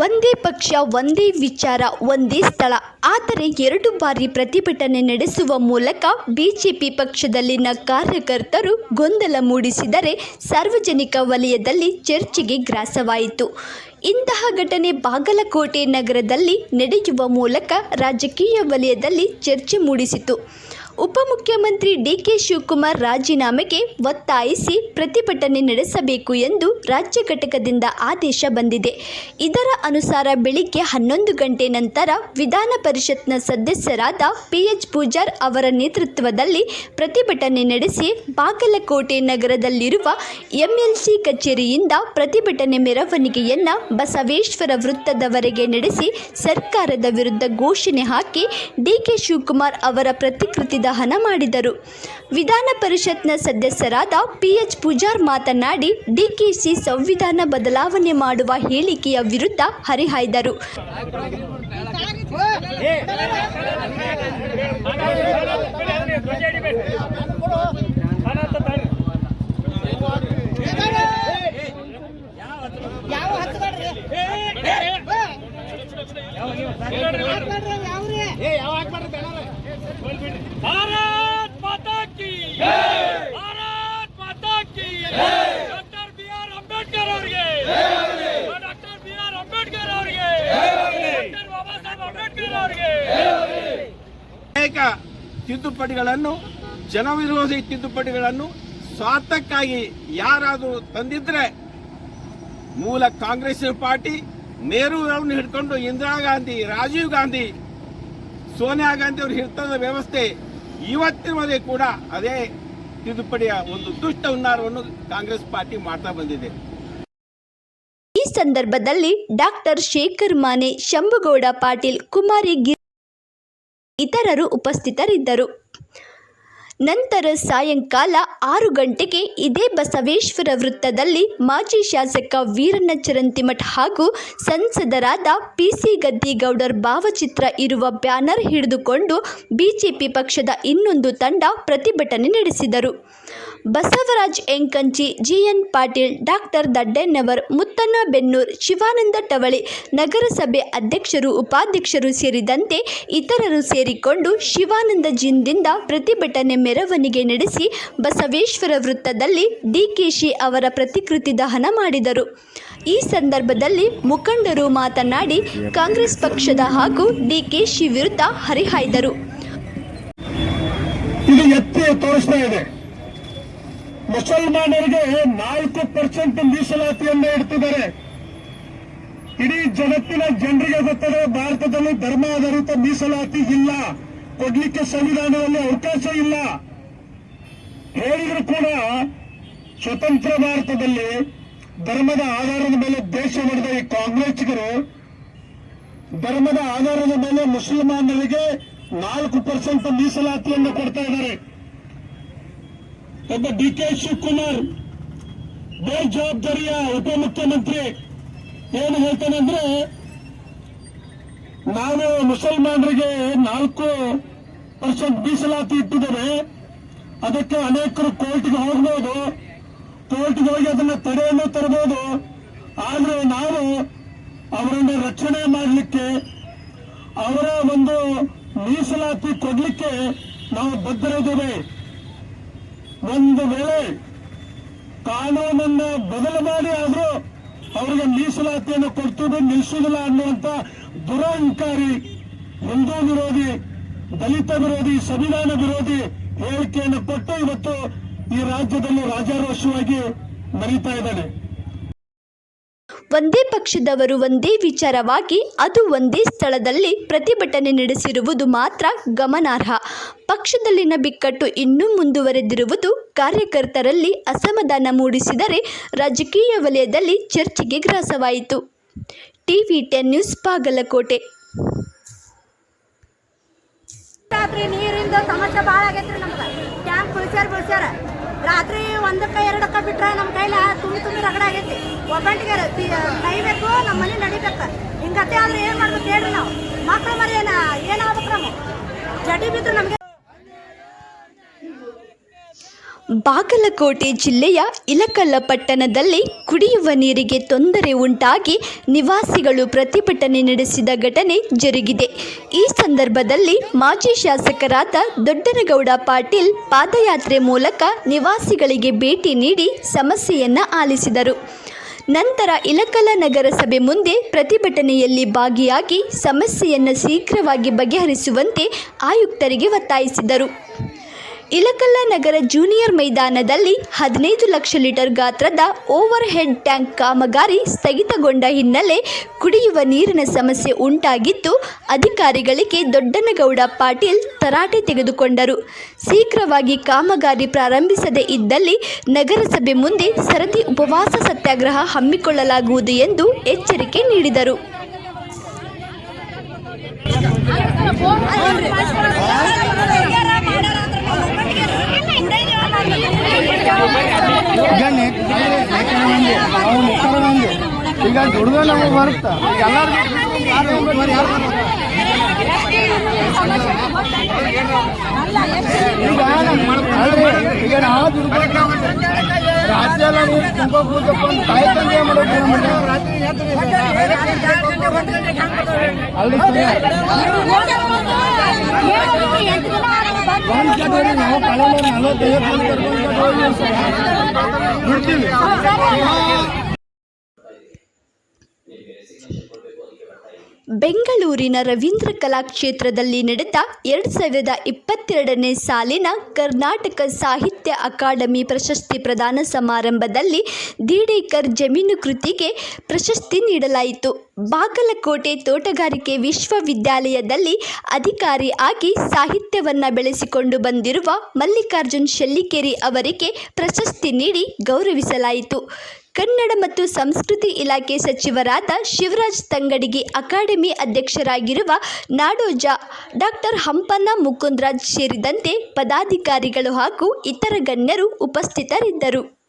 ಒಂದೇ ಪಕ್ಷ, ಒಂದೇ ವಿಚಾರ, ಒಂದೇ ಸ್ಥಳ. ಆದರೆ ಎರಡು ಬಾರಿ ಪ್ರತಿಭಟನೆ ನಡೆಸುವ ಮೂಲಕ ಬಿಜೆಪಿ ಪಕ್ಷದಲ್ಲಿನ ಕಾರ್ಯಕರ್ತರು ಗೊಂದಲ ಮೂಡಿಸಿದರೆ ಸಾರ್ವಜನಿಕ ವಲಯದಲ್ಲಿ ಚರ್ಚೆಗೆ ಗ್ರಾಸವಾಯಿತು. ಇಂತಹ ಘಟನೆ ಬಾಗಲಕೋಟೆ ನಗರದಲ್ಲಿ ನಡೆಯುವ ಮೂಲಕ ರಾಜಕೀಯ ವಲಯದಲ್ಲಿ ಚರ್ಚೆ ಮೂಡಿಸಿತು. ಉಪಮುಖ್ಯಮಂತ್ರಿ ಡಿಕೆ ಶಿವಕುಮಾರ್ ರಾಜೀನಾಮೆಗೆ ಒತ್ತಾಯಿಸಿ ಪ್ರತಿಭಟನೆ ನಡೆಸಬೇಕು ಎಂದು ರಾಜ್ಯ ಘಟಕದಿಂದ ಆದೇಶ ಬಂದಿದೆ. ಇದರ ಅನುಸಾರ ಬೆಳಿಗ್ಗೆ ಹನ್ನೊಂದು ಗಂಟೆ ನಂತರ ವಿಧಾನ ಪರಿಷತ್ನ ಸದಸ್ಯರಾದ ಪಿಎಚ್ ಪೂಜಾರ್ ಅವರ ನೇತೃತ್ವದಲ್ಲಿ ಪ್ರತಿಭಟನೆ ನಡೆಸಿ ಬಾಗಲಕೋಟೆ ನಗರದಲ್ಲಿರುವ ಎಂಎಲ್ಸಿ ಕಚೇರಿಯಿಂದ ಪ್ರತಿಭಟನೆ ಮೆರವಣಿಗೆಯನ್ನ ಬಸವೇಶ್ವರ ವೃತ್ತದವರೆಗೆ ನಡೆಸಿ ಸರ್ಕಾರದ ವಿರುದ್ಧ ಘೋಷಣೆ ಹಾಕಿ ಡಿಕೆ ಶಿವಕುಮಾರ್ ಅವರ ಪ್ರತಿಕೃತಿ ದಹನ ಮಾಡಿದರು ವಿಧಾನ ಪರಿಷತ್ನ ಸದಸ್ಯರಾದ ಪಿಎಚ್ ಪೂಜಾರ್ ಮಾತನಾಡಿ ಡಿಕೆಶಿ ಸಂವಿಧಾನ ಬದಲಾವಣೆ ಮಾಡುವ ಹೇಳಿಕೆಯ ವಿರುದ್ಧ ಹರಿಹಾಯ್ದರು ಭಾರತ ಮಾತಾ ಕಿ ಭಾರತ ಮಾತಾ ಕಿ ಡಾಕ್ಟರ್ ಬಿ ಆರ್ ಅಂಬೇಡ್ಕರ್ ಅವರಿಗೆ ಡಾಕ್ಟರ್ ಬಿ ಆರ್ ಅಂಬೇಡ್ಕರ್ ಅವರಿಗೆ ಡಾಕ್ಟರ್ ಬಾಬಾ ಸಾಹೇಬ್ ಅಂಬೇಡ್ಕರ್ ಅವರಿಗೆ ಅನೇಕ ತಿದ್ದುಪಡಿಗಳನ್ನು ಜನವಿರೋಧಿ ತಿದ್ದುಪಡಿಗಳನ್ನು ಸ್ವಾರ್ಥಕ್ಕಾಗಿ ಯಾರಾದರೂ ತಂದಿದ್ರೆ ಮೂಲ ಕಾಂಗ್ರೆಸ್ ಪಾರ್ಟಿ ನೆಹರೂರನ್ನು ಹಿಡ್ಕೊಂಡು ಇಂದಿರಾ ಗಾಂಧಿ, ರಾಜೀವ್ ಗಾಂಧಿ, ಸೋನಿಯಾ ಗಾಂಧಿ ಅವರು ಹಿಡ್ತದ ವ್ಯವಸ್ಥೆ ಇವತ್ತಿನವರೆಗೆ ಕೂಡ ಅದೇ ತಿದ್ದುಪಡಿಯ ಒಂದು ದುಷ್ಟ ಹುನ್ನಾರವನ್ನು ಕಾಂಗ್ರೆಸ್ ಪಾರ್ಟಿ ಮಾಡ್ತಾ ಬಂದಿದೆ. ಈ ಸಂದರ್ಭದಲ್ಲಿ ಡಾಕ್ಟರ್ ಶೇಖರ್ ಮಾನೆ, ಶಂಭುಗೌಡ ಪಾಟೀಲ್, ಕುಮಾರಿ ಗಿ ಇತರರು ಉಪಸ್ಥಿತರಿದ್ದರು. ನಂತರ ಸಾಯಂಕಾಲ ಆರು ಗಂಟೆಗೆ ಇದೇ ಬಸವೇಶ್ವರ ವೃತ್ತದಲ್ಲಿ ಮಾಜಿ ಶಾಸಕ ವೀರಣ್ಣ ಚರಂತಿಮಠ್ ಹಾಗೂ ಸಂಸದರಾದ ಪಿಸಿ ಗದ್ದಿಗೌಡರ್ ಭಾವಚಿತ್ರ ಇರುವ ಬ್ಯಾನರ್ ಹಿಡಿದುಕೊಂಡು ಬಿಜೆಪಿ ಪಕ್ಷದ ಇನ್ನೊಂದು ತಂಡ ಪ್ರತಿಭಟನೆ ನಡೆಸಿದರು. Basavaraj Enkanchi, G N Patil, doctor Daddannavar Muttanna Bennur, Shivananda Tavali, ನಗರಸಭೆ ಅಧ್ಯಕ್ಷರು, ಉಪಾಧ್ಯಕ್ಷರು ಸೇರಿದಂತೆ ಇತರರು ಸೇರಿಕೊಂಡು ಶಿವಾನಂದ ಜಿನ್ದಿಂದ ಪ್ರತಿಭಟನೆ ಮೆರವಣಿಗೆ ನಡೆಸಿ ಬಸವೇಶ್ವರ ವೃತ್ತದಲ್ಲಿ ಡಿಕೆಶಿ ಅವರ ಪ್ರತಿಕೃತಿ ದಹನ ಮಾಡಿದರು. ಈ ಸಂದರ್ಭದಲ್ಲಿ ಮುಖಂಡರು ಮಾತನಾಡಿ ಕಾಂಗ್ರೆಸ್ ಪಕ್ಷದ ಹಾಗೂ ಡಿಕೆಶಿ ವಿರುದ್ಧ ಹರಿಹಾಯ್ದರು. ಇದು ಎತ್ತಿ ತೋರಿಸ್ತಾ ಇದೆ. ಮುಸಲ್ಮಾನರಿಗೆ ನಾಲ್ಕು ಪರ್ಸೆಂಟ್ ಮೀಸಲಾತಿಯನ್ನು ಇಡ್ತಿದ್ದಾರೆ. ಇಡೀ ಜಗತ್ತಿನ ಜನರಿಗೆ ಗೊತ್ತದೆ, ಭಾರತದಲ್ಲಿ ಧರ್ಮ ಆಧಾರಿತ ಮೀಸಲಾತಿ ಇಲ್ಲ. ಕೊಡ್ಲಿಕ್ಕೆ ಸಂವಿಧಾನದಲ್ಲಿ ಅವಕಾಶ ಇಲ್ಲ. ಹೇಳಿದ್ರು ಕೂಡ ಸ್ವತಂತ್ರ ಭಾರತದಲ್ಲಿ ಧರ್ಮದ ಆಧಾರದ ಮೇಲೆ ದೇಶ ಮಾಡಿದ ಈ ಕಾಂಗ್ರೆಸ್ಗರು ಧರ್ಮದ ಆಧಾರದ ಮೇಲೆ ಮುಸಲ್ಮಾನರಿಗೆ ನಾಲ್ಕು ಪರ್ಸೆಂಟ್ ಮೀಸಲಾತಿಯನ್ನು ಕೊಡ್ತಾ ಇದ್ದಾರೆ. ಒಬ್ಬ ಡಿ ಕೆ ಶಿವಕುಮಾರ್ ಬೇಜವಾಬ್ದಾರಿಯ ಉಪಮುಖ್ಯಮಂತ್ರಿ ಏನು ಹೇಳ್ತಾನೆ ಅಂದ್ರೆ, ನಾನು ಮುಸಲ್ಮಾನರಿಗೆ ನಾಲ್ಕು ಪರ್ಸೆಂಟ್ ಮೀಸಲಾತಿ ಇಟ್ಟಿದ್ದಾರೆ ಅದಕ್ಕೆ ಅನೇಕರು ಕೋರ್ಟ್ಗೆ ಹೋಗ್ಬೋದು. ಕೋರ್ಟ್ಗೆ ಹೋಗಿ ಅದನ್ನ ತಡೆಯನ್ನು ತರಬಹುದು. ಆದ್ರೆ ನಾವು ಅವರನ್ನು ರಕ್ಷಣೆ ಮಾಡಲಿಕ್ಕೆ, ಅವರ ಒಂದು ಮೀಸಲಾತಿ ಕೊಡ್ಲಿಕ್ಕೆ ನಾವು ಬದ್ಧರಿದ್ದೇವೆ ಒಂದು ವೇಳೆ ಕಾನೂನನ್ನ ಬದಲು ಮಾಡಿ ಆದರೂ ಅವರಿಗೆ ಮೀಸಲಾತಿಯನ್ನು ಕೊಡ್ತದೆ ನಿಲ್ಲಿಸುವುದಿಲ್ಲ ಅನ್ನುವಂತ ದುರಹಂಕಾರಿ, ಹಿಂದೂ ವಿರೋಧಿ, ದಲಿತ ವಿರೋಧಿ, ಸಂವಿಧಾನ ವಿರೋಧಿ ಹೇಳಿಕೆಯನ್ನು ಕೊಟ್ಟು ಇವತ್ತು ಈ ರಾಜ್ಯದಲ್ಲಿ ರಾಜಾರೋಷವಾಗಿ ಮರೀತಾ ಇದ್ದಾನೆ. ಒಂದೇ ಪಕ್ಷದವರು ಒಂದೇ ವಿಚಾರವಾಗಿ ಅದು ಒಂದೇ ಸ್ಥಳದಲ್ಲಿ ಪ್ರತಿಭಟನೆ ನಡೆಸಿರುವುದು ಮಾತ್ರ ಗಮನಾರ್ಹ. ಪಕ್ಷದಲ್ಲಿನ ಬಿಕ್ಕಟ್ಟು ಇನ್ನೂ ಮುಂದುವರೆದಿರುವುದು ಕಾರ್ಯಕರ್ತರಲ್ಲಿ ಅಸಮಾಧಾನ ಮೂಡಿಸಿದರೆ ರಾಜಕೀಯ ವಲಯದಲ್ಲಿ ಚರ್ಚೆಗೆ ಗ್ರಾಸವಾಯಿತು. TV ten news, Bagalkote. ನೀರಿಂದ ಸಮಸ್ಯೆ ಭಾಳ ಆಗೈತ್ರಿ ನಮ್ಗೆ. ಟ್ಯಾಂಕ್ ಬಿಳ್ಸ್ಯಾರ ಬಿಳ್ಸ್ಯಾರ. ರಾತ್ರಿ ಒಂದಕ್ಕೆ, ಎರಡಕ್ಕೆ ಬಿಟ್ರೆ ನಮ್ಮ ಕೈಲ ತುಂಬಿ ತುಂಬಿ ರಗಡ ಆಗೈತಿ ಒಬ್ಬಂಟಿಗೆ ಕೈಬೇಕು ನಮ್ಮ ಮನೆ ನಡಿಬೇಕು ಹಿಂಗತ್ತೆ ಆದ್ರೆ ಏನು ಮಾಡ್ಬೇಕು ಹೇಳ್ರಿ ನಾವು. ಮಕ್ಳು ಮರಿ ಏನ ಏನಾಗ್ಬೇಕು ನಾವು ಜಡಿ ಬಿದ್ದು ನಮಗೆ ಬಾಗಲಕೋಟೆ ಜಿಲ್ಲೆಯ ಇಲಕಲ್ಲ ಪಟ್ಟಣದಲ್ಲಿ ಕುಡಿಯುವ ನೀರಿಗೆ ತೊಂದರೆ ಉಂಟಾಗಿ ನಿವಾಸಿಗಳು ಪ್ರತಿಭಟನೆ ನಡೆಸಿದ ಘಟನೆ ಜರುಗಿದೆ. ಈ ಸಂದರ್ಭದಲ್ಲಿ ಮಾಜಿ ಶಾಸಕರಾದ ದೊಡ್ಡನಗೌಡ ಪಾಟೀಲ್ ಪಾದಯಾತ್ರೆ ಮೂಲಕ ನಿವಾಸಿಗಳಿಗೆ ಭೇಟಿ ನೀಡಿ ಸಮಸ್ಯೆಯನ್ನು ಆಲಿಸಿದರು. ನಂತರ ಇಲಕಲ ನಗರಸಭೆ ಮುಂದೆ ಪ್ರತಿಭಟನೆಯಲ್ಲಿ ಭಾಗಿಯಾಗಿ ಸಮಸ್ಯೆಯನ್ನು ಶೀಘ್ರವಾಗಿ ಬಗೆಹರಿಸುವಂತೆ ಆಯುಕ್ತರಿಗೆ ಒತ್ತಾಯಿಸಿದರು. ಇಲಕಲ್ಲ ನಗರ ಜೂನಿಯರ್ ಮೈದಾನದಲ್ಲಿ ಹದಿನೈದು ಲಕ್ಷ ಲೀಟರ್ ಗಾತ್ರದ ಓವರ್ ಹೆಡ್ ಟ್ಯಾಂಕ್ ಕಾಮಗಾರಿ ಸ್ಥಗಿತಗೊಂಡ ಹಿನ್ನೆಲೆ ಕುಡಿಯುವ ನೀರಿನ ಸಮಸ್ಯೆ ಉಂಟಾಗಿದ್ದು ಅಧಿಕಾರಿಗಳಿಗೆ ದೊಡ್ಡನಗೌಡ ಪಾಟೀಲ್ ತರಾಟೆ ತೆಗೆದುಕೊಂಡರು ಶೀಘ್ರವಾಗಿ ಕಾಮಗಾರಿ ಪ್ರಾರಂಭಿಸದೇ ಇದ್ದಲ್ಲಿ ನಗರಸಭೆ ಮುಂದೆ ಸರದಿ ಉಪವಾಸ ಸತ್ಯಾಗ್ರಹ ಹಮ್ಮಿಕೊಳ್ಳಲಾಗುವುದು ಎಂದು ಎಚ್ಚರಿಕೆ ನೀಡಿದರು ಈಗ ದುಡ್ದ ನಮಗೆ ಬರುತ್ತಾ? ಎಲ್ಲರಿಗೂ ಈಗ ನಾವು ರಾತ್ರಿ ಎಲ್ಲ ನೀವು ತುಂಬ ಕೂತಪ್ಪ ತಾಯಿ ತಂದೆ ಮಾಡೋದು? ಅಲ್ರಿ ಒಂದು ಕಡೆ ನಾವು ಕಳೆದ ನಲವತ್ತೈದು ಮಂದಿ ಕರ್ಕೊಂಡು ಬಿಡ್ತೀವಿ ಬೆಂಗಳೂರಿನ ರವೀಂದ್ರ ಕಲಾಕ್ಷೇತ್ರದಲ್ಲಿ ನಡೆದ ಎರಡು ಸಾವಿರದ ಇಪ್ಪತ್ತೆರಡನೇ ಸಾಲಿನ ಕರ್ನಾಟಕ ಸಾಹಿತ್ಯ ಅಕಾಡೆಮಿ ಪ್ರಶಸ್ತಿ ಪ್ರದಾನ ಸಮಾರಂಭದಲ್ಲಿ ದಿಢೀಕರ್ ಜಮೀನು ಕೃತಿಗೆ ಪ್ರಶಸ್ತಿ ನೀಡಲಾಯಿತು. ಬಾಗಲಕೋಟೆ ತೋಟಗಾರಿಕೆ ವಿಶ್ವವಿದ್ಯಾಲಯದಲ್ಲಿ ಅಧಿಕಾರಿ ಆಗಿ ಸಾಹಿತ್ಯವನ್ನು ಬೆಳೆಸಿಕೊಂಡು ಬಂದಿರುವ ಮಲ್ಲಿಕಾರ್ಜುನ್ ಶೆಲ್ಲಿಕೇರಿ ಅವರಿಗೆ ಪ್ರಶಸ್ತಿ ನೀಡಿ ಗೌರವಿಸಲಾಯಿತು. ಕನ್ನಡ ಮತ್ತು ಸಂಸ್ಕೃತಿ ಇಲಾಖೆ ಸಚಿವರಾದ ಶಿವರಾಜ್ ತಂಗಡಿಗೆ ಅಕಾಡೆಮಿ ಅಧ್ಯಕ್ಷರಾಗಿರುವ ನಾಡೋಜ ಡಾಕ್ಟರ್ ಹಂಪನ್ನ ಮುಕುಂದ್ರಾಜ್ ಸೇರಿದಂತೆ ಪದಾಧಿಕಾರಿಗಳು ಹಾಗೂ ಇತರ ಗಣ್ಯರು ಉಪಸ್ಥಿತರಿದ್ದರು.